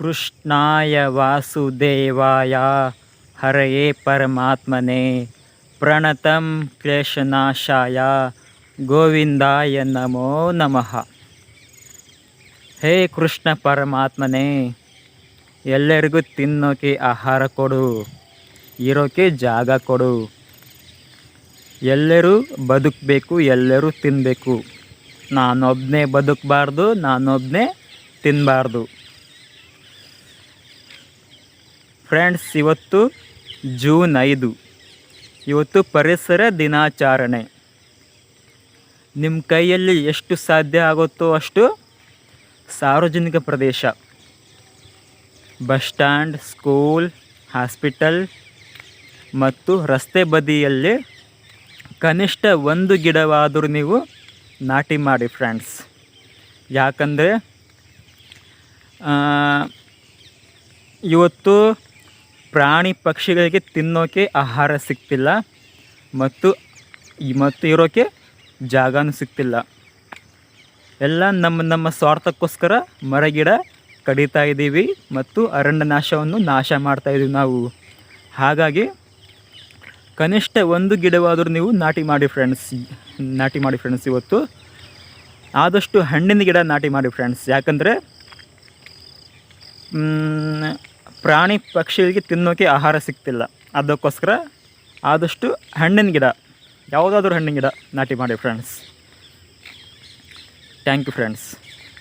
ಕೃಷ್ಣಾಯ ವಾಸುದೇವಾಯ. ಹರೆಯೇ ಪರಮಾತ್ಮನೇ. ಪ್ರಣತಂ ಕ್ಲೇಶನಾಶಾಯ. ಗೋವಿಂದಾಯ ನಮೋ ನಮಃ. ಹೇ ಕೃಷ್ಣ ಪರಮಾತ್ಮನೇ, ಎಲ್ಲರಿಗೂ ತಿನ್ನೋಕೆ ಆಹಾರ ಕೊಡು, ಇರೋಕೆ ಜಾಗ ಕೊಡು. ಎಲ್ಲರೂ ಬದುಕಬೇಕು, ಎಲ್ಲರೂ ತಿನ್ನಬೇಕು ನಾನೊಬ್ಬನೇ ಬದುಕಬಾರ್ದು ನಾನೊಬ್ಬನೇ ತಿನ್ನಬಾರ್ದು ಫ್ರೆಂಡ್ಸ್, ಇವತ್ತು ಜೂನ್ ಐದು. ಇವತ್ತು ಪರಿಸರ ದಿನಾಚರಣೆ. ನಿಮ್ಮ ಕೈಯಲ್ಲಿ ಎಷ್ಟು ಸಾಧ್ಯ ಆಗುತ್ತೋ ಅಷ್ಟು ಸಾರ್ವಜನಿಕ ಪ್ರದೇಶ. ಬಸ್ ಸ್ಟ್ಯಾಂಡ್, ಸ್ಕೂಲ್, ಹಾಸ್ಪಿಟಲ್ ಮತ್ತು ರಸ್ತೆ ಬದಿಯಲ್ಲಿ ಕನಿಷ್ಠ ಒಂದು ಗಿಡವಾದರೂ ನೀವು ನಾಟಿ ಮಾಡಿ ಫ್ರೆಂಡ್ಸ್. ಯಾಕಂದರೆ ಇವತ್ತು ಪ್ರಾಣಿ ಪಕ್ಷಿಗಳಿಗೆ ತಿನ್ನೋಕೆ ಆಹಾರ ಸಿಗ್ತಿಲ್ಲ ಮತ್ತು ಮತ್ತು ಇರೋಕ್ಕೆ ಜಾಗನೂ ಸಿಗ್ತಿಲ್ಲ ಎಲ್ಲ ನಮ್ಮ ನಮ್ಮ ಸ್ವಾರ್ಥಕ್ಕೋಸ್ಕರ ಮರಗಿಡ ಕಡಿತಾ ಇದ್ದೀವಿ ಮತ್ತು ಅರಣ್ಯ ನಾಶವನ್ನು ನಾಶ ಮಾಡ್ತಾ ಇದ್ದೀವಿ ನಾವು. ಹಾಗಾಗಿ ಕನಿಷ್ಠ ಒಂದು ಗಿಡವಾದರೂ ನೀವು ನಾಟಿ ಮಾಡಿ ಫ್ರೆಂಡ್ಸ್ ನಾಟಿ ಮಾಡಿ ಫ್ರೆಂಡ್ಸ್ ಇವತ್ತು. ಆದಷ್ಟು ಹಣ್ಣಿನ ಗಿಡ ನಾಟಿ ಮಾಡಿ ಫ್ರೆಂಡ್ಸ್ ಯಾಕಂದರೆ ಪ್ರಾಣಿ ಪಕ್ಷಿಗಳಿಗೆ ತಿನ್ನೋಕೆ ಆಹಾರ ಸಿಗ್ತಿಲ್ಲ. ಅದಕ್ಕೋಸ್ಕರ ಆದಷ್ಟು ಹಣ್ಣಿನ ಗಿಡ, ಯಾವುದಾದ್ರೂ ಹಣ್ಣಿನ ಗಿಡ ನಾಟಿ ಮಾಡಿ ಫ್ರೆಂಡ್ಸ್ ಥ್ಯಾಂಕ್ ಯು ಫ್ರೆಂಡ್ಸ್